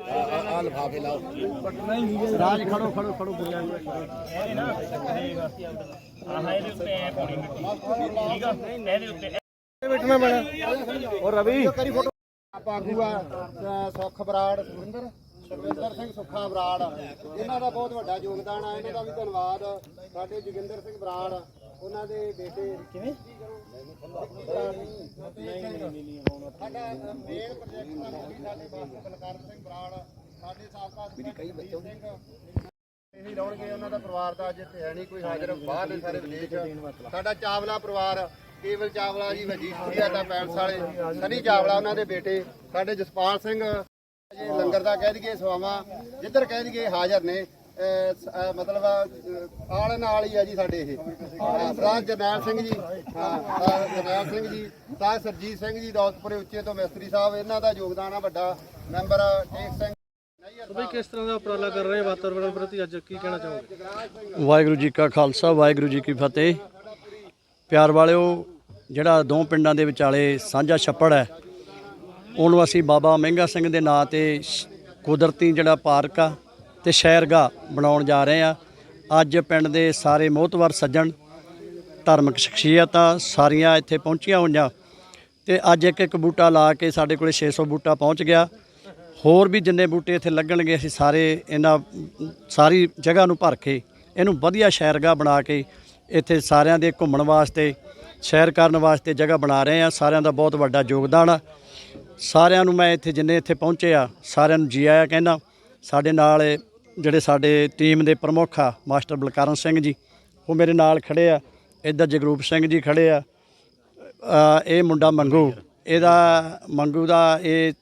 ਆ ਲਫਾਫੇ ਲਾਓ ਰਾਜ ਖੜੋ ਖੜੋ ਖੜੋ ਬੁੱਲਿਆ ਆਹ ਇਹਦੇ ਉੱਤੇ ਐ ਪਾਉਣੀ ਮਿੱਟੀ ਠੀਕ ਆ ਇਹਦੇ ਉੱਤੇ ਬੈਠਣਾ ਪੈਣਾ ਔਰ ਰਵੀ ਪਾਗੂ ਆ ਸੁੱਖ ਬਰਾੜ, ਸੁਰਿੰਦਰ ਸੁਰਿੰਦਰ ਸਿੰਘ ਸੁੱਖਾ ਬਰਾੜ। ਇਹਨਾਂ ਦਾ ਬਹੁਤ ਵੱਡਾ ਯੋਗਦਾਨ ਆ, ਇਹਨਾਂ ਦਾ ਵੀ ਧੰਨਵਾਦ। ਸਾਡੇ ਜੋਗਿੰਦਰ ਸਿੰਘ ਬਰਾੜ ਉਹਨਾਂ ਦੇ ਬੇਟੇ ਕਿਵੇਂ? ਸਾਡਾ ਮੇਨ ਪ੍ਰੋਜੈਕਟ ਸਾਡੇ ਮਾਸਟਰ ਬਲਕਾਰ ਸਿੰਘ ਬਰਾੜ ਸਾਡੇ ਸਾਬਕਾ ਮੇਰੀ ਕਈ ਬੱਚੇ ਇਹੀ ਉਹਨਾਂ ਦਾ ਪਰਿਵਾਰ ਦਾ ਅੱਜ ਇੱਥੇ ਹੈ ਨਹੀਂ ਕੋਈ ਹਾਜ਼ਰ ਬਾਹਰ ਨੇ ਸਾਰੇ ਵਿਦੇਸ਼। ਸਾਡਾ ਚਾਵਲਾ ਪਰਿਵਾਰ ਕੇਵਲ ਚਾਵਲਾ ਜੀ ਵਜੀ ਸੁਖੀਆਤਾ ਪੈਲਸ ਵਾਲੇ ਸਨੀ ਚਾਵਲਾ ਉਹਨਾਂ ਦੇ ਬੇਟੇ ਸਾਡੇ ਜਸਪਾਲ ਸਿੰਘ। ਜੀ ਲੰਗਰ ਦਾ ਕਹਿ ਦਈਏ ਸਵਾਵਾਂ ਜਿੱਧਰ ਕਹਿ ਦਈਏ ਹਾਜ਼ਰ ਨੇ ਮਤਲਬ ਆਲੇ ਨਾਲ ਹੀ ਆ ਜੀ ਸਾਡੇ ਇਹ। ਸਰਦਾਰ ਜਰਨੈਲ ਸਿੰਘ ਜੀ। ਹਾਂ ਜਰਨੈਲ ਸਿੰਘ ਜੀ ਸਰਦਾਰ ਸਰਜੀਤ ਸਿੰਘ ਜੀ ਦੌਲਤਪੁਰੇ ਉੱਚੇ ਤੋਂ ਮਿਸਤਰੀ ਸਾਹਿਬ ਇਹਨਾਂ ਦਾ ਯੋਗਦਾਨ ਆ ਵੱਡਾ। ਮੈਂਬਰ ਟੇਕ ਸਿੰਘ ਬਈ ਕਿਸ ਤਰ੍ਹਾਂ ਦਾ ਉਪਰਾਲਾ ਕਰ ਰਹੇ ਵਾਤਾਵਰਣ ਪ੍ਰਤੀ? ਅੱਜ ਕੀ ਕਹਿਣਾ ਚਾਹੋਗੇ? ਵਾਹਿਗੁਰੂ ਜੀ ਕਾ ਖਾਲਸਾ ਵਾਹਿਗੁਰੂ ਜੀ ਕੀ ਫਤਿਹ। ਪਿਆਰ ਵਾਲਿਓ ਜਿਹੜਾ ਦੋ ਪਿੰਡਾਂ ਦੇ ਵਿਚਾਲੇ ਸਾਂਝਾ ਛੱਪੜ ਹੈ ਉਹਨੂੰ ਅਸੀਂ ਬਾਬਾ ਮਹਿੰਗਾ ਸਿੰਘ ਦੇ ਨਾਂ ਤੇ ਕੁਦਰਤੀ ਜਿਹੜਾ ਪਾਰਕ ਆ ਤੇ ਸ਼ਹਿਰਗਾ ਬਣਾਉਣ ਜਾ ਰਹੇ ਆ ਅੱਜ ਪਿੰਡ ਦੇ ਸਾਰੇ ਮੋਹਤਵਰ ਸੱਜਣ, ਧਾਰਮਿਕ ਸ਼ਖਸੀਅਤਾਂ ਸਾਰੀਆਂ ਇੱਥੇ ਪਹੁੰਚੀਆਂ ਹੋਈਆਂ। ਤੇ ਅੱਜ ਇੱਕ ਇੱਕ ਬੂਟਾ ਲਾ ਕੇ ਸਾਡੇ ਕੋਲੇ 600 ਬੂਟਾ ਪਹੁੰਚ ਗਿਆ। ਹੋਰ ਵੀ ਜਿੰਨੇ ਬੂਟੇ ਇੱਥੇ ਲੱਗਣਗੇ, ਅਸੀਂ ਸਾਰੇ ਇਹਨਾਂ, ਸਾਰੀ ਜਗ੍ਹਾ ਨੂੰ ਭਰ ਕੇ ਇਹਨੂੰ ਵਧੀਆ ਸ਼ਹਿਰਗਾ ਬਣਾ ਕੇ ਇੱਥੇ ਸਾਰਿਆਂ ਦੇ ਘੁੰਮਣ ਵਾਸਤੇ, ਸੈਰ ਕਰਨ ਵਾਸਤੇ ਜਗ੍ਹਾ ਬਣਾ ਰਹੇ ਆ ਸਾਰਿਆਂ ਦਾ ਬਹੁਤ ਵੱਡਾ ਯੋਗਦਾਨ ਆ। ਸਾਰਿਆਂ ਨੂੰ ਮੈਂ ਇੱਥੇ ਜਿੰਨੇ ਇੱਥੇ ਪਹੁੰਚੇ ਆ, ਸਾਰਿਆਂ ਨੂੰ ਜੀ ਆਇਆਂ ਕਹਿੰਦਾ। ਸਾਡੇ ਨਾਲ ਜਿਹੜੇ ਸਾਡੇ ਟੀਮ ਦੇ ਪ੍ਰਮੁੱਖ ਆ ਮਾਸਟਰ ਬਲਕਰਨ ਸਿੰਘ ਜੀ ਉਹ ਮੇਰੇ ਨਾਲ ਖੜੇ ਆ। ਇੱਧਰ ਜਗਰੂਪ ਸਿੰਘ ਜੀ ਖੜੇ ਆ। ਇਹ ਮੁੰਡਾ ਮੰਗੂ। ਇਹਦਾ ਮੰਗੂ ਦਾ ਇਹ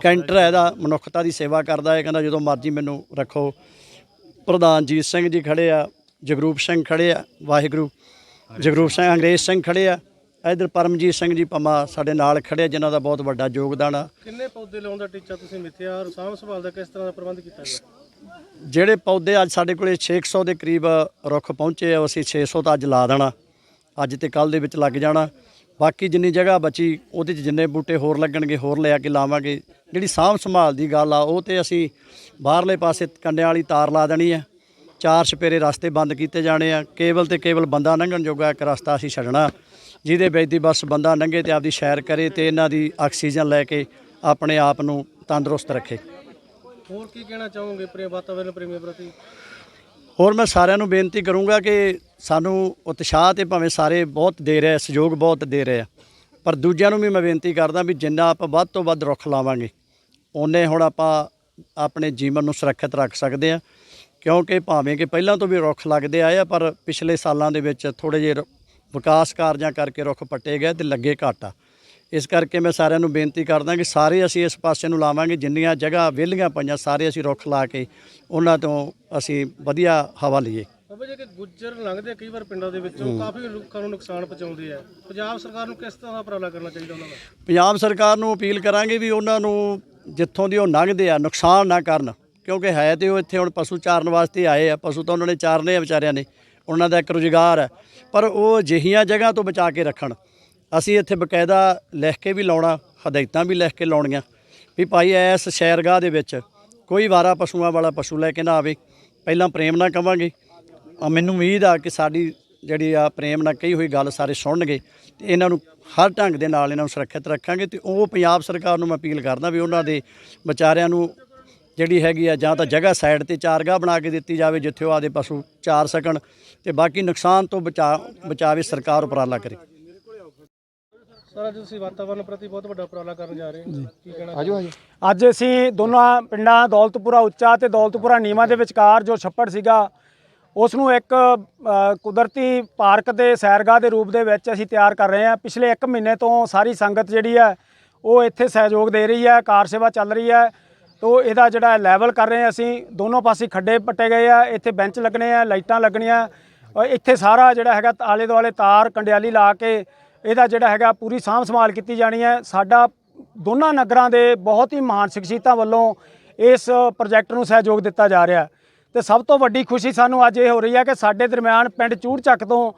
ਕੈਂਟਰ ਹੈ ਇਹਦਾ ਮਨੁੱਖਤਾ ਦੀ ਸੇਵਾ ਕਰਦਾ ਹੈ। ਕਹਿੰਦਾ ਜਦੋਂ ਮਰਜ਼ੀ ਮੈਨੂੰ ਰੱਖੋ। ਪ੍ਰਧਾਨ ਜੀਤ ਸਿੰਘ ਜੀ ਖੜੇ ਆ ਜਗਰੂਪ ਸਿੰਘ ਖੜੇ ਆ ਵਾਹਿਗੁਰੂ। ਜਗਰੂਪ ਸਿੰਘ ਅੰਗਰੇਜ਼ ਸਿੰਘ ਖੜੇ ਆ। ਇਧਰ ਪਰਮਜੀਤ ਸਿੰਘ ਜੀ ਪਮਾ ਸਾਡੇ ਨਾਲ ਖੜੇ ਜਿਨ੍ਹਾਂ ਦਾ ਬਹੁਤ ਵੱਡਾ ਯੋਗਦਾਨ ਆ। ਕਿੰਨੇ ਪੌਦੇ ਲਾਉਣ ਦਾ ਟੀਚਾ ਤੁਸੀਂ ਮਿੱਥਿਆ ਔਰ ਸਾਂਭ ਸੰਭਾਲ ਦਾ ਕਿਸ ਤਰ੍ਹਾਂ ਦਾ ਪ੍ਰਬੰਧ ਕੀਤਾ ਗਿਆ? ਜਿਹੜੇ ਪੌਦੇ ਅੱਜ ਸਾਡੇ ਕੋਲੇ 600 ਦੇ ਕਰੀਬ ਰੁੱਖ ਪਹੁੰਚੇ ਆ ਅਸੀਂ 600 ਤਾਂ ਅੱਜ ਲਾ ਦੇਣਾ। ਅੱਜ ਤੇ ਕੱਲ ਦੇ ਵਿੱਚ ਲੱਗ ਜਾਣਾ। ਬਾਕੀ ਜਿੰਨੀ ਜਗ੍ਹਾ ਬਚੀ ਉਹਦੇ 'ਚ ਜਿੰਨੇ ਬੂਟੇ ਹੋਰ ਲੱਗਣਗੇ ਹੋਰ ਲਿਆ ਕੇ ਲਾਵਾਂਗੇ। ਜਿਹੜੀ ਸਾਂਭ ਸੰਭਾਲ ਦੀ ਗੱਲ ਆ ਉਹ ਤੇ ਅਸੀਂ ਬਾਹਰਲੇ ਪਾਸੇ ਕੰਡਿਆਂ ਵਾਲੀ ਤਾਰ ਲਾ ਦੇਣੀ ਆ। ਚਾਰ ਛਪੇਰੇ ਰਸਤੇ ਬੰਦ ਕੀਤੇ ਜਾਣੇ ਆ। ਕੇਵਲ ਤੇ ਕੇਵਲ ਬੰਦਾ ਲੰਘਣ ਜੋਗਾ ਇੱਕ ਰਸਤਾ ਅਸੀਂ ਛੱਡਣਾ। ਜਿਹਦੇ ਵਿੱਚ ਦੀ ਬਸ ਬੰਦਾ ਲੰਘੇ ਤੇ ਆਪਦੀ ਸੈਰ ਕਰੇ ਤੇ ਇਹਨਾਂ ਦੀ ਆਕਸੀਜਨ ਲੈ ਕੇ ਆਪਣੇ ਆਪ ਨੂੰ ਤੰਦਰੁਸਤ ਰੱਖੇ। ਹੋਰ ਕੀ ਕਹਿਣਾ ਚਾਹੋਗੇ ਪ੍ਰੇਮ ਵਾਤਾਵਰਣ ਪ੍ਰੇਮੀਆਂ ਪ੍ਰਤੀ? ਹੋਰ ਮੈਂ ਸਾਰਿਆਂ ਨੂੰ ਬੇਨਤੀ ਕਰੂੰਗਾ ਕਿ ਸਾਨੂੰ ਉਤਸ਼ਾਹ ਤੇ ਭਾਵੇਂ ਸਾਰੇ ਬਹੁਤ ਦੇ ਰਹੇ ਸਹਿਯੋਗ ਬਹੁਤ ਦੇ ਰਹੇ ਆ। ਪਰ ਦੂਜਿਆਂ ਨੂੰ ਵੀ ਮੈਂ ਬੇਨਤੀ ਕਰਦਾ ਵੀ ਜਿੰਨਾ ਆਪਾਂ ਵੱਧ ਤੋਂ ਵੱਧ ਰੁੱਖ ਲਾਵਾਂਗੇ ਓਨੇ ਹੁਣ ਆਪਾਂ ਆਪਣੇ ਜੀਵਨ ਨੂੰ ਸੁਰੱਖਿਅਤ ਰੱਖ ਸਕਦੇ ਆ। ਕਿਉਂਕਿ ਭਾਵੇਂ ਕਿ ਪਹਿਲਾਂ ਤੋਂ ਵੀ ਰੁੱਖ ਲੱਗਦੇ ਆਏ ਆ ਪਰ ਪਿਛਲੇ ਸਾਲਾਂ ਦੇ ਵਿੱਚ ਥੋੜੇ ਜਿਹੇ ਵਿਕਾਸ ਕਾਰਜਾਂ ਕਰਕੇ ਰੁੱਖ ਪੱਟੇ ਗਏ ਤੇ ਲੱਗੇ ਘੱਟ ਇਸ ਕਰਕੇ ਮੈਂ ਸਾਰਿਆਂ ਨੂੰ ਬੇਨਤੀ ਕਰਦਾ ਕਿ ਸਾਰੇ ਅਸੀਂ ਇਸ ਪਾਸੇ ਨੂੰ ਲਾਵਾਂਗੇ ਜਿੰਨੀਆਂ ਜਗ੍ਹਾ ਵਿਹਲੀਆਂ ਪਈਆਂ ਸਾਰੇ ਅਸੀਂ ਰੁੱਖ ਲਾ ਕੇ ਉਹਨਾਂ ਤੋਂ ਅਸੀਂ ਵਧੀਆ ਹਵਾ ਲਈਏ। ਬਾਬਾ ਜੀ ਕਿ ਗੁੱਜਰ ਲੰਘਦੇ ਕਈ ਵਾਰ ਪਿੰਡਾਂ ਦੇ ਵਿੱਚੋਂ ਕਾਫੀ ਲੋਕਾਂ ਨੂੰ ਨੁਕਸਾਨ ਪਹੁੰਚਾਉਂਦੇ ਆ। ਪੰਜਾਬ ਸਰਕਾਰ ਨੂੰ ਕਿਸ ਤਰ੍ਹਾਂ ਦਾ ਉਪਰਾਲਾ ਕਰਨਾ ਚਾਹੀਦਾ ਉਹਨਾਂ ਦਾ? ਪੰਜਾਬ ਸਰਕਾਰ ਨੂੰ ਅਪੀਲ ਕਰਾਂਗੇ ਵੀ ਉਹਨਾਂ ਨੂੰ ਜਿੱਥੋਂ ਦੀ ਉਹ ਲੰਘਦੇ ਆ ਨੁਕਸਾਨ ਨਾ ਕਰਨ ਕਿਉਂਕਿ ਹੈ ਤੇ ਉਹ ਇੱਥੇ ਹੁਣ ਪਸ਼ੂ ਚਾਰਨ ਵਾਸਤੇ ਆਏ ਆ ਪਸ਼ੂ ਤਾਂ ਉਹਨਾਂ ਨੇ ਚਾਰਨੇ ਆ ਵਿਚਾਰਿਆਂ ਨੇ। ਉਹਨਾਂ ਦਾ ਇੱਕ ਰੁਜ਼ਗਾਰ ਹੈ। ਪਰ ਉਹ ਅਜਿਹੀਆਂ ਜਗ੍ਹਾ ਤੋਂ ਬਚਾ ਕੇ ਰੱਖਣ। ਅਸੀਂ ਇੱਥੇ ਬਕਾਇਦਾ ਲਿਖ ਕੇ ਵੀ ਲਾਉਣਾ, ਹਦਾਇਤਾਂ ਵੀ ਲਿਖ ਕੇ ਲਾਉਣੀਆਂ। ਵੀ ਭਾਈ ਐਸ ਸ਼ੈਰਗਾਹ ਦੇ ਵਿੱਚ ਕੋਈ ਵਾਰਾ ਪਸ਼ੂਆਂ ਵਾਲਾ ਪਸ਼ੂ ਲੈ ਕੇ ਨਾ ਆਵੇ। ਪਹਿਲਾਂ ਪ੍ਰੇਮ ਨਾਲ ਕਵਾਂਗੇ। ਮੈਨੂੰ ਉਮੀਦ ਆ ਕਿ ਸਾਡੀ ਜਿਹੜੀ ਆ ਪ੍ਰੇਮ ਨਾਲ ਕਹੀ ਹੋਈ ਗੱਲ ਸਾਰੇ ਸੁਣਨਗੇ। ਤੇ ਇਹਨਾਂ ਨੂੰ ਹਰ ਢੰਗ ਦੇ ਨਾਲ ਇਹਨਾਂ ਨੂੰ ਸੁਰੱਖਿਅਤ ਰੱਖਾਂਗੇ ਤੇ ਉਹ ਪੰਜਾਬ ਸਰਕਾਰ ਨੂੰ ਮੈਂ ਅਪੀਲ ਕਰਦਾ ਵੀ ਉਹਨਾਂ ਦੇ ਵਿਚਾਰਿਆਂ ਨੂੰ ਜਿਹੜੀ ਹੈਗੀ ਆ ਜਾਂ ਤਾਂ ਜਗ੍ਹਾ ਸਾਈਡ ਤੇ ਚਾਰਗਾ ਬਣਾ ਕੇ ਦਿੱਤੀ ਜਾਵੇ, ਜਿੱਥੇ ਉਹ ਆਦੇ ਪਸ਼ੂ ਚਾਰ ਸਕਣ। ਤੇ ਬਾਕੀ ਨੁਕਸਾਨ ਤੋਂ ਬਚਾ ਬਚਾਵੇ ਸਰਕਾਰ ਉਪਰਾਲਾ ਕਰੇ। ਸਰ ਅੱਜ ਤੁਸੀਂ ਵਾਤਾਵਰਣ ਪ੍ਰਤੀ ਬਹੁਤ ਵੱਡਾ ਉਪਰਾਲਾ ਕਰਨ ਜਾ ਰਹੇ ਹੋ। ਕੀ ਕਹਿਣਾ ਆਜੋ ਆਜੋ। ਅੱਜ ਅਸੀਂ ਦੋਨਾਂ ਪਿੰਡਾਂ ਦੌਲਤਪੁਰਾ ਉੱਚਾ ਤੇ ਦੌਲਤਪੁਰਾ ਨੀਵਾਂ ਦੇ ਵਿਚਕਾਰ ਜੋ ਛੱਪੜ ਸੀਗਾ ਉਸ ਨੂੰ ਇੱਕ ਕੁਦਰਤੀ ਪਾਰਕ ਦੇ ਸੈਰਗਾਹ ਦੇ ਰੂਪ ਦੇ ਵਿੱਚ ਅਸੀਂ ਤਿਆਰ ਕਰ ਰਹੇ ਹਾਂ। ਪਿਛਲੇ 1 ਮਹੀਨੇ ਤੋਂ ਸਾਰੀ ਸੰਗਤ ਜਿਹੜੀ ਹੈ ਉਹ ਇੱਥੇ ਸਹਿਯੋਗ ਦੇ ਰਹੀ ਹੈ ਕਾਰ ਸੇਵਾ ਚੱਲ ਰਹੀ ਹੈ। ਤੋ ਇਹਦਾ ਜਿਹੜਾ ਲੈਵਲ ਕਰ ਰਹੇ ਹਾਂ ਅਸੀਂ ਦੋਨੋਂ ਪਾਸੇ ਖੱਡੇ ਪੱਟੇ ਗਏ ਆ ਇੱਥੇ ਬੈਂਚ ਲੱਗਣੇ ਆ ਲਾਈਟਾਂ ਲੱਗਣੀਆਂ ਇੱਥੇ ਸਾਰਾ ਜਿਹੜਾ ਹੈਗਾ ਆਲੇ ਦੁਆਲੇ ਤਾਰ ਕੰਡਿਆਲੀ ਲਾ ਕੇ ਇਹਦਾ ਜਿਹੜਾ ਹੈਗਾ ਪੂਰੀ ਸਾਂਭ ਸੰਭਾਲ ਕੀਤੀ ਜਾਣੀ ਹੈ। ਸਾਡਾ ਦੋਨਾਂ ਨਗਰਾਂ ਦੇ ਬਹੁਤ ਹੀ ਮਹਾਨ ਸ਼ਖਸੀਅਤਾਂ ਵੱਲੋਂ ਇਸ ਪ੍ਰੋਜੈਕਟ ਨੂੰ ਸਹਿਯੋਗ ਦਿੱਤਾ ਜਾ ਰਿਹਾ ਹੈ। ਤੇ ਸਭ ਤੋਂ ਵੱਡੀ ਖੁਸ਼ੀ ਸਾਨੂੰ ਅੱਜ ਇਹ ਹੋ ਰਹੀ ਹੈ ਕਿ ਸਾਡੇ ਦਰਮਿਆਨ ਪਿੰਡ ਚੂੜਚੱਕ ਤੋਂ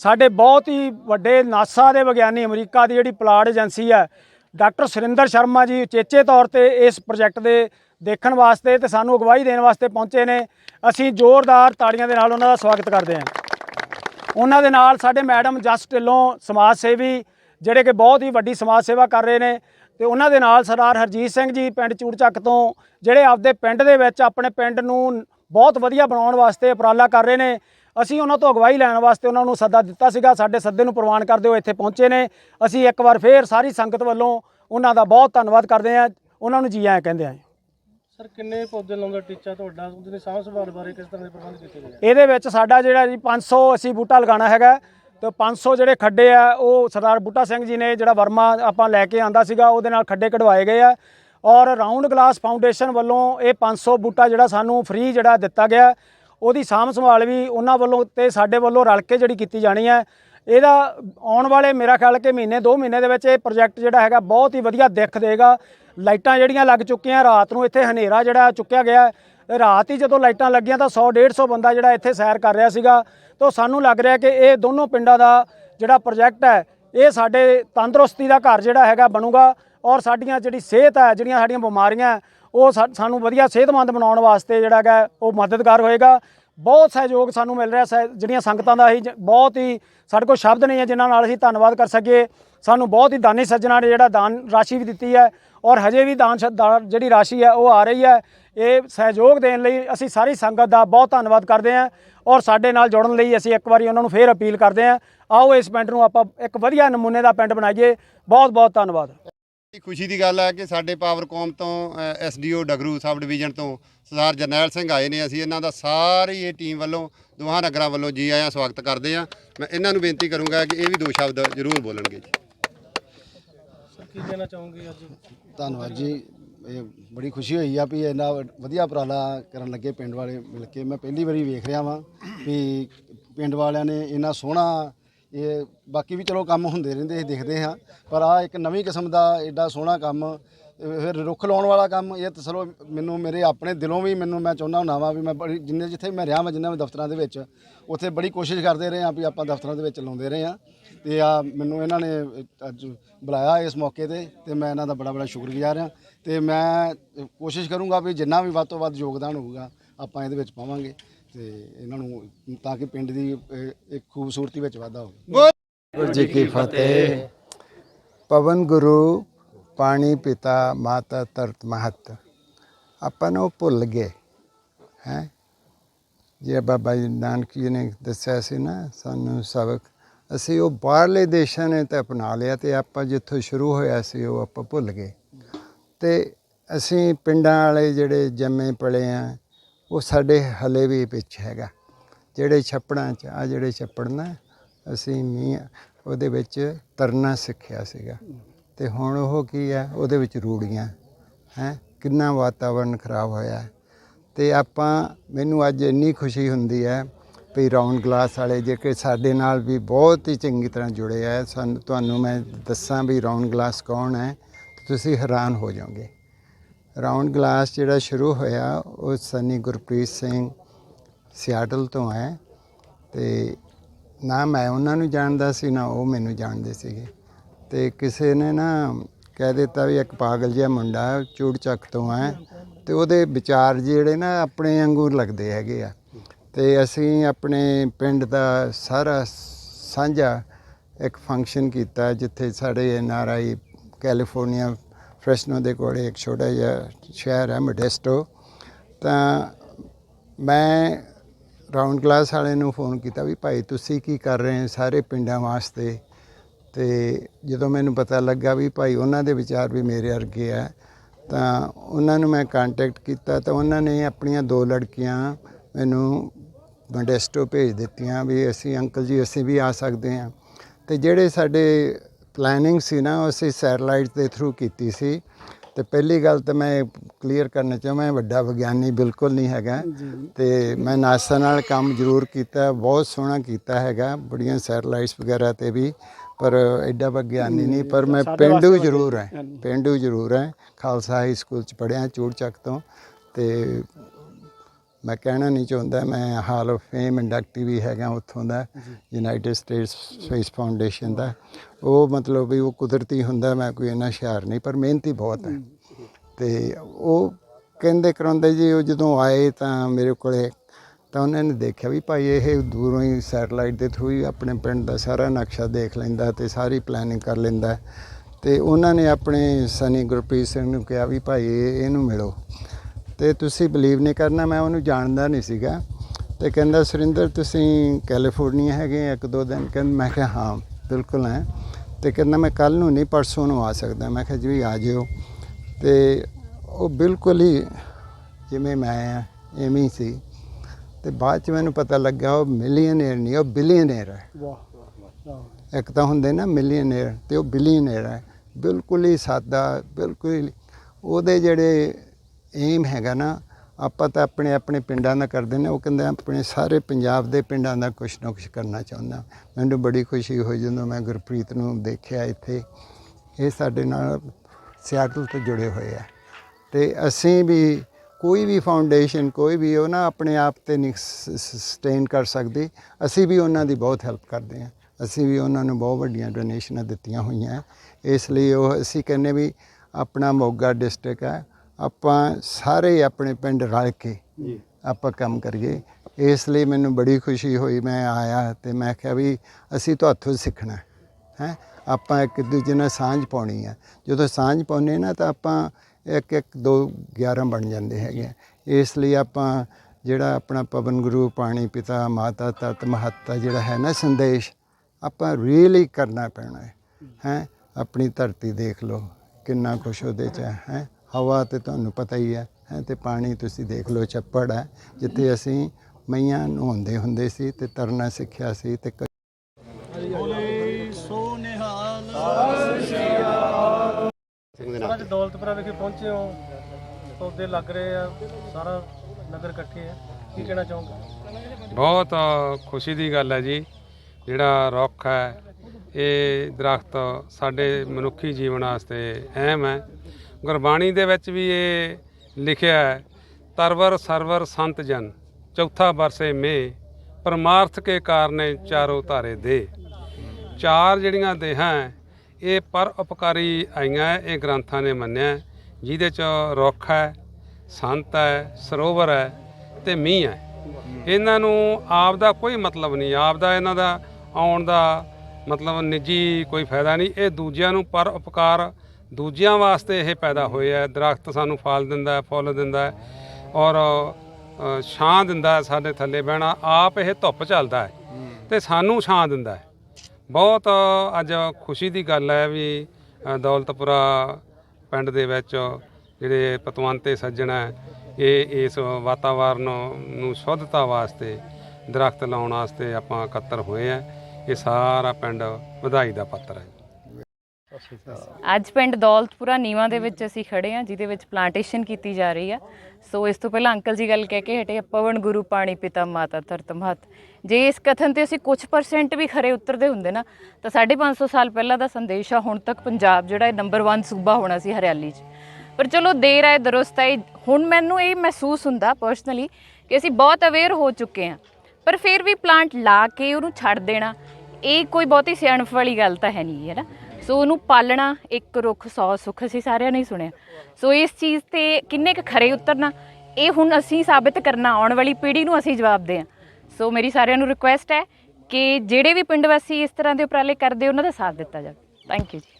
ਸਾਡੇ ਬਹੁਤ ਹੀ ਵੱਡੇ ਨਾਸਾ ਦੇ ਵਿਗਿਆਨੀ ਅਮਰੀਕਾ ਦੀ ਜਿਹੜੀ ਪਲਾਟ ਏਜੰਸੀ ਹੈ, ਡਾਕਟਰ ਸੁਰਿੰਦਰ ਸ਼ਰਮਾ ਜੀ ਉਚੇਚੇ ਤੌਰ ਤੇ ਇਸ ਪ੍ਰੋਜੈਕਟ ਦੇ ਦੇਖਣ ਵਾਸਤੇ ਤੇ ਸਾਨੂੰ ਅਗਵਾਈ ਦੇਣ ਵਾਸਤੇ ਪਹੁੰਚੇ ਨੇ। ਅਸੀਂ ਜ਼ੋਰਦਾਰ ਤਾੜੀਆਂ ਦੇ ਨਾਲ ਉਹਨਾਂ ਦਾ ਸਵਾਗਤ ਕਰਦੇ ਹਾਂ। ਉਹਨਾਂ ਦੇ ਨਾਲ ਸਾਡੇ ਮੈਡਮ ਜਸ ਢਿੱਲੋਂ ਸਮਾਜ ਸੇਵੀ, ਜਿਹੜੇ ਕਿ ਬਹੁਤ ਹੀ ਵੱਡੀ ਸਮਾਜ ਸੇਵਾ ਕਰ ਰਹੇ ਨੇ, ਤੇ ਉਹਨਾਂ ਦੇ ਨਾਲ ਸਰਦਾਰ ਹਰਜੀਤ ਸਿੰਘ ਜੀ ਪਿੰਡ ਚੂੜਚੱਕ ਤੋਂ, ਜਿਹੜੇ ਆਪਦੇ ਪਿੰਡ ਦੇ ਵਿੱਚ ਆਪਣੇ ਪਿੰਡ ਨੂੰ ਬਹੁਤ ਵਧੀਆ ਬਣਾਉਣ ਵਾਸਤੇ ਉਪਰਾਲਾ ਕਰ ਰਹੇ ਨੇ। ਅਸੀਂ ਉਹਨਾਂ ਤੋਂ ਅਗਵਾਈ ਲੈਣ ਵਾਸਤੇ ਉਹਨਾਂ ਨੂੰ ਸੱਦਾ ਦਿੱਤਾ ਸੀਗਾ, ਸਾਡੇ ਸੱਦੇ ਨੂੰ ਪ੍ਰਵਾਨ ਕਰਦੇ ਹੋਏ ਇੱਥੇ ਪਹੁੰਚੇ ਨੇ। ਅਸੀਂ ਇੱਕ ਵਾਰ ਫੇਰ ਸਾਰੀ ਸੰਗਤ ਵੱਲੋਂ ਉਹਨਾਂ ਦਾ ਬਹੁਤ ਧੰਨਵਾਦ ਕਰਦੇ ਹਾਂ। ਉਹਨਾਂ ਨੂੰ ਜੀ ਆਇਆਂ ਕਹਿੰਦੇ ਹਾਂ ਸਰ, ਕਿੰਨੇ ਪੌਦੇ ਲਾਉਣ ਟੀਚਾ ਤੁਹਾਡਾ? ਉਹਦੀ ਸਾਂਭ ਸੰਭਾਲ ਬਾਰੇ ਕਿਸ ਤਰ੍ਹਾਂ ਦੇ ਪ੍ਰਬੰਧ ਕੀਤੇ ਗਏ? ਇਹਦੇ ਵਿੱਚ ਸਾਡਾ ਜਿਹੜਾ ਜੀ 500 ਅਸੀਂ ਬੂਟਾ ਲਗਾਉਣਾ ਹੈਗਾ ਤੇ 500 ਜਿਹੜੇ ਖੱਡੇ ਆ, ਉਹ ਸਰਦਾਰ ਬੂਟਾ ਸਿੰਘ ਜੀ ਨੇ ਜਿਹੜਾ ਵਰਮਾ ਆਪਾਂ ਲੈ ਕੇ ਆਂਦਾ ਸੀਗਾ, ਉਹਦੇ ਨਾਲ ਖੱਡੇ ਕਢਵਾਏ ਗਏ ਆ। ਔਰ ਰਾਉਂਡ ਗਲਾਸ ਫਾਊਂਡੇਸ਼ਨ ਵੱਲੋਂ ਇਹ 500 ਬੂਟਾ ਜਿਹੜਾ ਸਾਨੂੰ ਫ੍ਰੀ ਜਿਹੜਾ ਦਿੱਤਾ ਗਿਆ ਉਹਦੀ ਸਾਂਭ ਸੰਭਾਲ ਵੀ ਉਹਨਾਂ ਵੱਲੋਂ ਤੇ ਸਾਡੇ ਵੱਲੋਂ ਰਲ ਕੇ ਜਿਹੜੀ ਕੀਤੀ ਜਾਣੀ ਹੈ। ਇਹਦਾ ਆਉਣ ਵਾਲੇ ਮੇਰਾ ਖਿਆਲ ਕਿ ਮਹੀਨੇ 2 ਮਹੀਨੇ ਦੇ ਵਿੱਚ ਇਹ ਪ੍ਰੋਜੈਕਟ ਜਿਹੜਾ ਹੈਗਾ ਬਹੁਤ ਹੀ ਵਧੀਆ ਦਿੱਖ ਦੇਗਾ। ਲਾਈਟਾਂ ਜਿਹੜੀਆਂ ਲੱਗ ਚੁੱਕੀਆਂ, ਰਾਤ ਨੂੰ ਇੱਥੇ ਹਨੇਰਾ ਜਿਹੜਾ ਚੁੱਕਿਆ ਗਿਆ। ਰਾਤ ਹੀ ਜਦੋਂ ਲਾਈਟਾਂ ਲੱਗੀਆਂ ਤਾਂ 100 150 ਬੰਦਾ ਜਿਹੜਾ ਇੱਥੇ ਸੈਰ ਕਰ ਰਿਹਾ ਸੀਗਾ। ਤਾਂ ਸਾਨੂੰ ਲੱਗ ਰਿਹਾ ਕਿ ਇਹ ਦੋਨੋਂ ਪਿੰਡਾਂ ਦਾ ਜਿਹੜਾ ਪ੍ਰੋਜੈਕਟ ਹੈ, ਇਹ ਸਾਡੇ ਤੰਦਰੁਸਤੀ ਦਾ ਘਰ ਜਿਹੜਾ ਹੈਗਾ ਬਣੂਗਾ ਔਰ ਸਾਡੀਆਂ ਜਿਹੜੀ ਸਿਹਤ ਹੈ, ਜਿਹੜੀਆਂ ਸਾਡੀਆਂ ਬਿਮਾਰੀਆਂ, ਉਹ ਸਾ- ਸਾਨੂੰ ਵਧੀਆ ਸਿਹਤਮੰਦ ਬਣਾਉਣ ਵਾਸਤੇ ਜਿਹੜਾ ਹੈਗਾ, ਉਹ ਮਦਦਗਾਰ ਹੋਏਗਾ। ਬਹੁਤ ਸਹਿਯੋਗ ਸਾਨੂੰ ਮਿਲ ਰਿਹਾ ਸਹਿ- ਜਿਹੜੀਆਂ ਸੰਗਤਾਂ ਦਾ ਅਸੀਂ ਬਹੁਤ ਹੀ ਸਾਡੇ ਕੋਲ ਸ਼ਬਦ ਨਹੀਂ ਹੈ ਜਿਨ੍ਹਾਂ ਨਾਲ ਅਸੀਂ ਧੰਨਵਾਦ ਕਰ ਸਕੀਏ। ਸਾਨੂੰ ਬਹੁਤ ਹੀ ਦਾਨੀ ਸੱਜਣਾ ਨੇ ਜਿਹੜਾ ਦਾਨ, ਰਾਸ਼ੀ ਵੀ ਦਿੱਤੀ ਹੈ। ਔਰ ਹਜੇ ਵੀ ਦਾਨ ਸ਼- ਜਿਹੜੀ ਰਾਸ਼ੀ ਹੈ, ਉਹ ਆ ਰਹੀ ਹੈ। ਇਹ ਸਹਿਯੋਗ ਦੇਣ ਲਈ ਅਸੀਂ ਸਾਰੀ ਸੰਗਤ ਦਾ ਬਹੁਤ ਧੰਨਵਾਦ ਕਰਦੇ ਹਾਂ ਔਰ ਸਾਡੇ ਨਾਲ ਜੁੜਨ ਲਈ ਅਸੀਂ ਇੱਕ ਵਾਰੀ ਉਹਨਾਂ ਨੂੰ ਫੇਰ ਅਪੀਲ ਕਰਦੇ ਹਾਂ। ਆਓ ਇਸ ਪਿੰਡ ਨੂੰ ਆਪਾਂ ਇੱਕ ਵਧੀਆ ਨਮੂਨੇ ਦਾ ਪਿੰਡ ਬਣਾਈਏ। ਬਹੁਤ ਬਹੁਤ ਧੰਨਵਾਦ। ਖੁਸ਼ੀ ਦੀ ਗੱਲ ਹੈ ਕਿ ਸਾਡੇ ਪਾਵਰਕੌਮ ਤੋਂ ਐਸਡੀਓ ਡਗਰੂ ਸਬ ਡਿਵੀਜ਼ਨ ਤੋਂ ਸਰਦਾਰ ਜਰਨੈਲ ਸਿੰਘ ਆਏ ਨੇ। ਅਸੀਂ ਇਹਨਾਂ ਦਾ ਸਾਰੀ ਇਹ ਟੀਮ ਵੱਲੋਂ, ਦੋਹਾਂ ਨਗਰਾਂ ਵੱਲੋਂ ਜੀ ਆਇਆਂ ਸਵਾਗਤ ਕਰਦੇ ਆ ਮੈਂ ਇਹਨਾਂ ਨੂੰ ਬੇਨਤੀ ਕਰੂੰਗਾ ਕਿ ਇਹ ਵੀ ਦੋ ਸ਼ਬਦ ਜ਼ਰੂਰ ਬੋਲਣਗੇ ਜੀ। ਕੀ ਕਹਿਣਾ ਚਾਹੋਗੇ ਅੱਜ? ਧੰਨਵਾਦ ਜੀ। ਇਹ ਬੜੀ ਖੁਸ਼ੀ ਹੋਈ ਆ ਵੀ ਇੰਨਾ ਵਧੀਆ ਉਪਰਾਲਾ ਕਰਨ ਲੱਗੇ ਪਿੰਡ ਵਾਲੇ ਮਿਲ ਕੇ। ਮੈਂ ਪਹਿਲੀ ਵਾਰੀ ਵੇਖ ਰਿਹਾ ਵਾਂ ਵੀ ਪਿੰਡ ਵਾਲਿਆਂ ਨੇ ਇੰਨਾ ਸੋਹਣਾ ਇਹ ਬਾਕੀ ਵੀ ਚਲੋ ਕੰਮ ਹੁੰਦੇ ਰਹਿੰਦੇ, ਅਸੀਂ ਦੇਖਦੇ ਹਾਂ। ਪਰ ਆ ਇੱਕ ਨਵੀਂ ਕਿਸਮ ਦਾ ਐਡਾ ਸੋਹਣਾ ਕੰਮ ਫਿਰ ਰੁੱਖ ਲਾਉਣ ਵਾਲਾ ਕੰਮ, ਇਹ ਤਾਂ ਚਲੋ ਮੈਨੂੰ ਮੇਰੇ ਆਪਣੇ ਦਿਲੋਂ ਵੀ ਮੈਨੂੰ ਮੈਂ ਚਾਹੁੰਦਾ ਹੁੰਦਾ ਵਾਂ ਵੀ ਮੈਂ ਬੜੀ ਜਿੰਨੇ ਜਿੱਥੇ ਮੈਂ ਰਿਹਾ ਵਾਂ, ਜਿੰਨਾ ਵੀ ਦਫ਼ਤਰਾਂ ਦੇ ਵਿੱਚ, ਉੱਥੇ ਬੜੀ ਕੋਸ਼ਿਸ਼ ਕਰਦੇ ਰਹੇ ਹਾਂ ਵੀ ਆਪਾਂ ਦਫ਼ਤਰਾਂ ਦੇ ਵਿੱਚ ਲਾਉਂਦੇ ਰਹੇ ਹਾਂ। ਤੇ ਆ ਮੈਨੂੰ ਇਹਨਾਂ ਨੇ ਅੱਜ ਬੁਲਾਇਆ ਇਸ ਮੌਕੇ ਤੇ ਤੇ ਮੈਂ ਇਹਨਾਂ ਦਾ ਬੜਾ ਬੜਾ ਸ਼ੁਕਰਗੁਜ਼ਾਰ ਹਾਂ। ਤੇ ਮੈਂ ਕੋਸ਼ਿਸ਼ ਕਰੂੰਗਾ ਵੀ ਜਿੰਨਾ ਵੀ ਵੱਧ ਤੋਂ ਵੱਧ ਯੋਗਦਾਨ ਹੋਊਗਾ, ਆਪਾਂ ਇਹਦੇ ਵਿੱਚ ਪਾਵਾਂਗੇ, ਤੇ ਇਹਨਾਂ ਨੂੰ ਤਾਂ ਕਿ ਪਿੰਡ ਦੀ ਇੱਕ ਖੂਬਸੂਰਤੀ ਵਿੱਚ ਵਾਧਾ ਹੋਵੇ। ਵਾਹਿਗੁਰੂ ਜੀ ਕੀ ਫਤਿਹ। ਪਵਨ ਗੁਰੂ ਪਾਣੀ ਪਿਤਾ ਮਾਤਾ ਤਰਤ ਮਹਤ। ਆਪਾਂ ਨੂੰ ਉਹ ਭੁੱਲ ਗਏ, ਹੈ। ਜੇ ਬਾਬਾ ਜੀ ਨਾਨਕ ਜੀ ਨੇ ਦੱਸਿਆ ਸੀ ਨਾ, ਸਾਨੂੰ ਸਬਕ, ਅਸੀਂ ਉਹ ਬਾਹਰਲੇ ਦੇਸ਼ਾਂ ਨੇ ਤਾਂ ਅਪਣਾ ਲਿਆ ਤੇ ਆਪਾਂ ਜਿੱਥੋਂ ਸ਼ੁਰੂ ਹੋਇਆ ਸੀ ਉਹ ਆਪਾਂ ਭੁੱਲ ਗਏ। ਤੇ ਅਸੀਂ ਪਿੰਡਾਂ ਵਾਲੇ ਜਿਹੜੇ ਜੰਮੇ ਪਲੇ ਆ, ਉਹ ਸਾਡੇ ਹਲੇ ਵੀ ਪਿੱਛੇ ਹੈਗਾ। ਜਿਹੜੇ ਛੱਪੜਾਂ 'ਚ ਆ ਜਿਹੜੇ ਛੱਪੜ ਨਾ, ਅਸੀਂ ਮੀਂਹ ਉਹਦੇ ਵਿੱਚ ਤਰਨਾ ਸਿੱਖਿਆ ਸੀਗਾ। ਤੇ ਹੁਣ ਉਹ ਕੀ ਹੈ? ਉਹਦੇ ਵਿੱਚ ਰੂੜੀਆਂ ਹੈ। ਕਿੰਨਾ ਵਾਤਾਵਰਨ ਖਰਾਬ ਹੋਇਆ ਹੈ। ਤੇ ਆਪਾਂ, ਮੈਨੂੰ ਅੱਜ ਇੰਨੀ ਖੁਸ਼ੀ ਹੁੰਦੀ ਹੈ ਵੀ ਰਾਉਂਡ ਗਲਾਸ ਵਾਲੇ ਜੇ ਕਿ ਸਾਡੇ ਨਾਲ ਵੀ ਬਹੁਤ ਹੀ ਚੰਗੀ ਤਰ੍ਹਾਂ ਜੁੜੇ ਆ ਸਾਨੂੰ, ਤੁਹਾਨੂੰ ਮੈਂ ਦੱਸਾਂ ਵੀ ਰਾਉਂਡ ਗਲਾਸ ਕੌਣ ਹੈ। ਤੁਸੀਂ ਹੈਰਾਨ ਹੋ ਜਾਓਗੇ। ਰਾਉਂਡ ਗਲਾਸ ਜਿਹੜਾ ਸ਼ੁਰੂ ਹੋਇਆ, ਉਹ ਸਨੀ ਗੁਰਪ੍ਰੀਤ ਸਿੰਘ ਸਿਆਟਲ ਤੋਂ ਹੈ। ਤੇ ਨਾ ਮੈਂ ਉਹਨਾਂ ਨੂੰ ਜਾਣਦਾ ਸੀ, ਨਾ ਉਹ ਮੈਨੂੰ ਜਾਣਦੇ ਸੀਗੇ। ਤੇ ਕਿਸੇ ਨੇ ਨਾ ਕਹਿ ਦਿੱਤਾ ਵੀ ਇੱਕ ਪਾਗਲ ਜਿਹਾ ਮੁੰਡਾ ਚੂੜ ਚੱਕ ਤੋਂ ਹੈ ਤੇ ਉਹਦੇ ਵਿਚਾਰ ਜਿਹੜੇ ਨਾ ਆਪਣੇ ਵਾਂਗੂ ਲੱਗਦੇ ਹੈਗੇ ਆ। ਤੇ ਅਸੀਂ ਆਪਣੇ ਪਿੰਡ ਦਾ ਸਾਰਾ ਸਾਂਝਾ ਇੱਕ ਫੰਕਸ਼ਨ ਕੀਤਾ ਜਿੱਥੇ ਸਾਡੇ N R I California Fresno ਦੇ ਕੋਲੇ ਇੱਕ ਛੋਟਾ ਜਿਹਾ ਸ਼ਹਿਰ ਹੈ ਮੋਡੈਸਟੋ ਤਾਂ ਮੈਂ ਰਾਉਂਡ ਕਲਾਸ ਵਾਲੇ ਨੂੰ ਫੋਨ ਕੀਤਾ ਵੀ ਭਾਈ ਤੁਸੀਂ ਕੀ ਕਰ ਰਹੇ ਸਾਰੇ ਪਿੰਡਾਂ ਵਾਸਤੇ? ਤੇ ਜਦੋਂ ਮੈਨੂੰ ਪਤਾ ਲੱਗਾ ਵੀ ਭਾਈ ਉਹਨਾਂ ਦੇ ਵਿਚਾਰ ਵੀ ਮੇਰੇ ਵਰਗੇ ਆ ਤਾਂ ਉਹਨਾਂ ਨੂੰ ਮੈਂ ਕੰਟੈਕਟ ਕੀਤਾ ਤਾਂ ਉਹਨਾਂ ਨੇ ਆਪਣੀਆਂ ਦੋ ਲੜਕੀਆਂ ਮੈਨੂੰ ਮੋਡੈਸਟੋ ਭੇਜ ਦਿੱਤੀਆਂ ਵੀ ਅਸੀਂ ਅੰਕਲ ਜੀ ਅਸੀਂ ਵੀ ਆ ਸਕਦੇ ਹਾਂ। ਤੇ ਜਿਹੜੇ ਸਾਡੇ ਪਲੈਨਿੰਗ ਸੀ ਨਾ ਉਹ ਅਸੀਂ ਸੈਟਲਾਈਟ ਦੇ ਥਰੂ ਕੀਤੀ ਸੀ। ਤੇ ਪਹਿਲੀ ਗੱਲ ਤਾਂ ਮੈਂ ਕਲੀਅਰ ਕਰਨਾ ਚਾਹਾਂ ਮੈਂ ਵੱਡਾ ਵਿਗਿਆਨੀ ਬਿਲਕੁਲ ਨਹੀਂ ਹੈਗਾ। ਤੇ ਮੈਂ ਨਾਸਾ ਨਾਲ ਕੰਮ ਜ਼ਰੂਰ ਕੀਤਾ ਬਹੁਤ ਸੋਹਣਾ ਕੀਤਾ ਹੈਗਾ ਬੜੀਆਂ ਸੈਟਲਾਈਟਸ ਵਗੈਰਾ ਤੇ ਵੀ। ਪਰ ਐਡਾ ਵਿਗਿਆਨੀ ਨਹੀਂ ਪਰ ਮੈਂ ਪਿੰਡੂ ਜ਼ਰੂਰ ਹਾਂ ਪਿੰਡੂ ਜ਼ਰੂਰ ਹਾਂ। ਖਾਲਸਾ ਹਾਈ ਸਕੂਲ ਚ ਪੜ੍ਹਿਆ ਚੂੜ ਚੱਕ ਤੋਂ। ਤੇ ਮੈਂ ਕਹਿਣਾ ਨਹੀਂ ਚਾਹੁੰਦਾ ਮੈਂ ਹਾਲ ਆਫ ਫੇਮ ਇੰਡਕਟੀ ਵੀ ਹੈਗਾ ਉੱਥੋਂ ਦਾ ਯੂਨਾਈਟਿਡ ਸਟੇਟਸ ਸਪੇਸ ਫਾਊਂਡੇਸ਼ਨ ਦਾ। ਉਹ ਮਤਲਬ ਵੀ ਉਹ ਕੁਦਰਤੀ ਹੁੰਦਾ ਮੈਂ ਕੋਈ ਇੰਨਾ ਹੁਸ਼ਿਆਰ ਨਹੀਂ ਪਰ ਮਿਹਨਤੀ ਬਹੁਤ ਹੈ। ਤੇ ਉਹ ਕਹਿੰਦੇ ਕਰਾਉਂਦੇ ਜੀ ਉਹ ਜਦੋਂ ਆਏ ਤਾਂ ਮੇਰੇ ਕੋਲੇ ਤਾਂ ਉਹਨਾਂ ਨੇ ਦੇਖਿਆ ਵੀ ਭਾਈ ਇਹ ਦੂਰੋਂ ਹੀ ਸੈਟਲਾਈਟ ਦੇ ਥਰੂ ਹੀ ਆਪਣੇ ਪਿੰਡ ਦਾ ਸਾਰਾ ਨਕਸ਼ਾ ਦੇਖ ਲੈਂਦਾ ਤੇ ਸਾਰੀ ਪਲੈਨਿੰਗ ਕਰ ਲੈਂਦਾ। ਤੇ ਉਹਨਾਂ ਨੇ ਆਪਣੇ ਸਨੀ ਗੁਰਪ੍ਰੀਤ ਸਿੰਘ ਨੂੰ ਕਿਹਾ ਵੀ ਭਾਈ ਇਹ- ਇਹਨੂੰ ਮਿਲੋ। ਤੇ ਤੁਸੀਂ ਬਲੀਵ ਨਹੀਂ ਕਰਨਾ, ਮੈਂ ਉਹਨੂੰ ਜਾਣਦਾ ਨਹੀਂ ਸੀਗਾ। ਤੇ ਕਹਿੰਦਾ, ਸੁਰਿੰਦਰ, ਤੁਸੀਂ ਕੈਲੀਫੋਰਨੀਆ ਹੈਗੇ ਇੱਕ ਦੋ ਦਿਨ? ਕਹਿੰਦਾ, ਮੈਂ ਕਿਹਾ, ਹਾਂ, ਬਿਲਕੁਲ ਹੈ। ਤੇ ਕਹਿੰਦਾ, ਮੈਂ ਕੱਲ ਨੂੰ ਨਹੀਂ, ਪਰਸੋਂ ਨੂੰ ਆ ਸਕਦਾ। ਮੈਂ ਕਿਹਾ, ਜੀ ਆ ਜਿਓ। ਤੇ ਉਹ ਬਿਲਕੁਲ ਹੀ ਜਿਵੇਂ ਮੈਂ ਆ, ਐਵੇਂ ਹੀ ਸੀ। ਤੇ ਬਾਅਦ ਚ ਮੈਨੂੰ ਪਤਾ ਲੱਗਾ ਉਹ ਮਿਲੀਅਨੇਰ ਨਹੀਂ ਉਹ ਬਿਲੀਅਨੇਰ ਹੈ। ਵਾਹ ਇੱਕ ਤਾਂ ਹੁੰਦੇ ਨਾ ਮਿਲੀਅਨੇਰ ਤੇ ਉਹ ਬਿਲੀਅਨੇਰ ਹੈ। ਬਿਲਕੁਲ ਹੀ ਸਾਦਾ ਬਿਲਕੁਲ ਉਹਦੇ ਜਿਹੜੇ ਏਮ ਹੈਗਾ ਨਾ ਆਪਾਂ ਤਾਂ ਆਪਣੇ ਆਪਣੇ ਪਿੰਡਾਂ ਦਾ ਕਰਦੇ ਨੇ ਉਹ ਕਹਿੰਦੇ ਆਪਣੇ ਸਾਰੇ ਪੰਜਾਬ ਦੇ ਪਿੰਡਾਂ ਦਾ ਕੁਛ ਨਾ ਕੁਛ ਕਰਨਾ ਚਾਹੁੰਦਾ। ਮੈਨੂੰ ਬੜੀ ਖੁਸ਼ੀ ਹੋਈ ਜਦੋਂ ਮੈਂ ਗੁਰਪ੍ਰੀਤ ਨੂੰ ਦੇਖਿਆ ਇੱਥੇ। ਇਹ ਸਾਡੇ ਨਾਲ ਸਿਆਟਲ ਤੋਂ ਜੁੜੇ ਹੋਏ ਆ। ਤੇ ਅਸੀਂ ਵੀ ਕੋਈ ਵੀ ਫਾਊਂਡੇਸ਼ਨ ਕੋਈ ਵੀ ਉਹ ਨਾ ਆਪਣੇ ਆਪ ਤੇ ਨਹੀਂ ਸਸਟੇਨ ਕਰ ਸਕਦੀ। ਅਸੀਂ ਵੀ ਉਹਨਾਂ ਦੀ ਬਹੁਤ ਹੈਲਪ ਕਰਦੇ ਹਾਂ। ਅਸੀਂ ਵੀ ਉਹਨਾਂ ਨੂੰ ਬਹੁਤ ਵੱਡੀਆਂ ਡੋਨੇਸ਼ਨਾਂ ਦਿੱਤੀਆਂ ਹੋਈਆਂ। ਇਸ ਲਈ ਉਹ ਅਸੀਂ ਕਹਿੰਦੇ ਵੀ ਆਪਣਾ ਮੋਗਾ ਡਿਸਟ੍ਰਿਕਟ ਹੈ। ਆਪਾਂ ਸਾਰੇ ਆਪਣੇ ਪਿੰਡ ਰਲ ਕੇ ਆਪਾਂ ਕੰਮ ਕਰੀਏ। ਇਸ ਲਈ ਮੈਨੂੰ ਬੜੀ ਖੁਸ਼ੀ ਹੋਈ। ਮੈਂ ਆਇਆ ਤੇ ਮੈਂ ਕਿਹਾ ਵੀ ਅਸੀਂ ਤੁਹਾਥੋਂ ਸਿੱਖਣਾ ਹੈ। ਆਪਾਂ ਇੱਕ ਦੂਜੇ ਨਾਲ ਸਾਂਝ ਪਾਉਣੀ ਹੈ। ਜਦੋਂ ਸਾਂਝ ਪਾਉਂਦੇ ਨਾ ਤਾਂ ਆਪਾਂ ਇੱਕ ਇੱਕ ਦੋ 11 ਬਣ ਜਾਂਦੇ ਹੈਗੇ ਆ। ਇਸ ਲਈ ਆਪਾਂ ਜਿਹੜਾ ਆਪਣਾ ਪਵਨ ਗੁਰੂ, ਪਾਣੀ ਪਿਤਾ, ਮਾਤਾ ਤਤ ਮਹੱਤਾ ਜਿਹੜਾ ਹੈ ਨਾ ਸੰਦੇਸ਼, ਆਪਾਂ ਰੀਅਲੀ ਕਰਨਾ ਪੈਣਾ ਹੈ ਹੈ ਆਪਣੀ ਧਰਤੀ ਦੇਖ ਲਓ, ਕਿੰਨਾ ਕੁਛ ਉਹਦੇ ਚ ਹੈ, ਹੈਂ। ਹਵਾ ਤੇ ਤੁਹਾਨੂੰ ਪਤਾ ਹੀ ਹੈ ਹੈ ਤੇ ਪਾਣੀ ਤੁਸੀਂ ਦੇਖ ਲਓ ਚੱਪੜ ਹੈ ਜਿੱਥੇ ਅਸੀਂ ਮਈਆਂ ਨਹਾਉਂਦੇ ਹੁੰਦੇ ਸੀ ਤੇ ਤਰਨਾ ਸਿੱਖਿਆ ਸੀ ਤੇ ਅੱਜ ਦੌਲਤਪੁਰਾ ਵਿਖੇ ਪਹੁੰਚੇ ਹੋ ਪੌਦੇ ਲੱਗ ਰਹੇ ਆ ਸਾਰਾ ਨਗਰ ਇਕੱਠੇ ਆ। ਕੀ ਕਹਿਣਾ ਚਾਹੋਗੇ? ਬਹੁਤ ਖੁਸ਼ੀ ਦੀ ਗੱਲ ਹੈ ਜੀ ਜਿਹੜਾ ਰੁੱਖ ਹੈ ਇਹ ਦਰਖਤ ਸਾਡੇ ਮਨੁੱਖੀ ਜੀਵਨ ਵਾਸਤੇ ਅਹਿਮ ਹੈ। ਗੁਰਬਾਣੀ ਦੇ ਵਿੱਚ ਵੀ ਇਹ ਲਿਖਿਆ ਹੈ ਤਰਵਰ ਸਰਵਰ ਸੰਤ ਜਨ ਚੌਥਾ ਵਰਸੇ ਮੇ ਪਰਮਾਰਥ ਕੇ ਕਾਰਨੇ ਚਾਰੋ ਧਾਰੇ ਦੇ ਚਾਰ ਜਿਹੜੀਆਂ ਦੇਹਾਂ ਹੈ, ਇਹ ਪਰ ਉਪਕਾਰੀ ਆਈਆਂ ਹੈ, ਇਹ ਗ੍ਰੰਥਾਂ ਨੇ ਮੰਨਿਆ ਜਿਹਦੇ ਚ ਰੁੱਖ ਹੈ ਸੰਤ ਹੈ ਸਰੋਵਰ ਹੈ ਤੇ ਮੀਂਹ ਹੈ। ਇਹਨਾਂ ਨੂੰ ਆਪ ਦਾ ਕੋਈ ਮਤਲਬ ਨਹੀਂ ਆਪ ਦਾ ਇਹਨਾਂ ਦਾ ਆਉਣ ਦਾ ਮਤਲਬ ਨਿੱਜੀ ਕੋਈ ਫਾਇਦਾ ਨਹੀਂ। ਇਹ ਦੂਜਿਆਂ ਨੂੰ ਪਰ ਉਪਕਾਰ ਦੂਜਿਆਂ ਵਾਸਤੇ ਇਹ ਪੈਦਾ ਹੋਏ ਹੈ। ਦਰਖਤ ਸਾਨੂੰ ਫਲ ਦਿੰਦਾ ਫੁੱਲ ਦਿੰਦਾ ਔਰ ਛਾਂ ਦਿੰਦਾ ਸਾਡੇ ਥੱਲੇ ਬਹਿਣਾ। ਆਪ ਇਹ ਧੁੱਪ ਚੱਲਦਾ ਹੈ ਤੇ ਸਾਨੂੰ ਛਾਂ ਦਿੰਦਾ ਹੈ। ਬਹੁਤ ਅੱਜ ਖੁਸ਼ੀ ਦੀ ਗੱਲ ਹੈ ਵੀ ਦੌਲਤਪੁਰਾ ਪਿੰਡ ਦੇ ਵਿੱਚ ਜਿਹੜੇ ਪਤਵੰਤੇ ਸੱਜਣ ਹੈ, ਇਹ ਇਸ ਵਾਤਾਵਰਨ ਨੂੰ ਸ਼ੁੱਧਤਾ ਵਾਸਤੇ ਦਰਖਤ ਲਾਉਣ ਵਾਸਤੇ ਆਪਾਂ ਇਕੱਤਰ ਹੋਏ ਆ ਇਹ ਸਾਰਾ ਪਿੰਡ ਵਧਾਈ ਦਾ ਪੱਤਰ ਹੈ। ਅੱਜ ਪਿੰਡ ਦੌਲਤਪੁਰਾ ਨੀਵਾਂ ਦੇ ਵਿੱਚ ਅਸੀਂ ਖੜੇ ਹਾਂ ਜਿਹਦੇ ਵਿੱਚ ਪਲਾਂਟੇਸ਼ਨ ਕੀਤੀ ਜਾ ਰਹੀ ਆ ਸੋ ਇਸ ਤੋਂ ਪਹਿਲਾਂ ਅੰਕਲ ਜੀ ਗੱਲ ਕਹਿ ਕੇ ਹਟੇ ਆ, ਪਵਨ ਗੁਰੂ ਪਾਣੀ ਪਿਤਾ ਮਾਤਾ ਧਰਤ ਮਹਤ ਜੇ ਇਸ ਕਥਨ ਤੇ ਅਸੀਂ ਕੁਝ ਪਰਸੈਂਟ ਵੀ ਖਰੇ ਉਤਰਦੇ ਹੁੰਦੇ ਨਾ ਤਾਂ 550 ਸਾਲ ਪਹਿਲਾਂ ਦਾ ਸੰਦੇਸ਼ ਆ ਹੁਣ ਤੱਕ ਪੰਜਾਬ ਜਿਹੜਾ ਇਹ ਨੰਬਰ 1 ਸੂਬਾ ਹੋਣਾ ਸੀ ਹਰਿਆਲੀ 'ਚ। ਪਰ ਚਲੋ ਦੇਰ ਆਏ ਦਰੁਸਤ ਆਏ ਹੁਣ ਮੈਨੂੰ ਇਹ ਮਹਿਸੂਸ ਹੁੰਦਾ ਪਰਸਨਲੀ ਕਿ ਅਸੀਂ ਬਹੁਤ ਅਵੇਅਰ ਹੋ ਚੁੱਕੇ ਹਾਂ। ਪਰ ਫਿਰ ਵੀ ਪਲਾਂਟ ਲਾ ਕੇ ਉਹਨੂੰ ਛੱਡ ਦੇਣਾ ਇਹ ਕੋਈ ਬਹੁਤੀ ਸਿਆਣਪ ਵਾਲੀ ਗੱਲ ਤਾਂ ਹੈ ਨਹੀਂ ਹੈ ਨਾ? ਸੋ ਉਹਨੂੰ ਪਾਲਣਾ ਇੱਕ ਰੁੱਖ 100 ਸੁੱਖ ਅਸੀਂ ਸਾਰਿਆਂ ਨੇ ਹੀ ਸੁਣਿਆ। ਸੋ ਇਸ ਚੀਜ਼ ਤੇ ਕਿੰਨੇ ਕੁ ਖਰੇ ਉਤਰਨਾ, ਇਹ ਹੁਣ ਅਸੀਂ ਸਾਬਿਤ ਕਰਨਾ, ਆਉਣ ਵਾਲੀ ਪੀੜ੍ਹੀ ਨੂੰ ਅਸੀਂ ਜਵਾਬ ਦੇ ਹਾਂ ਸੋ ਮੇਰੀ ਸਾਰਿਆਂ ਨੂੰ ਰਿਕੁਐਸਟ ਹੈ ਕਿ ਜਿਹੜੇ ਵੀ ਪਿੰਡ ਵਾਸੀ ਇਸ ਤਰ੍ਹਾਂ ਦੇ ਉਪਰਾਲੇ ਕਰਦੇ, ਉਹਨਾਂ ਦਾ ਸਾਥ ਦਿੱਤਾ ਜਾਵੇ। ਥੈਂਕ ਯੂ ਜੀ।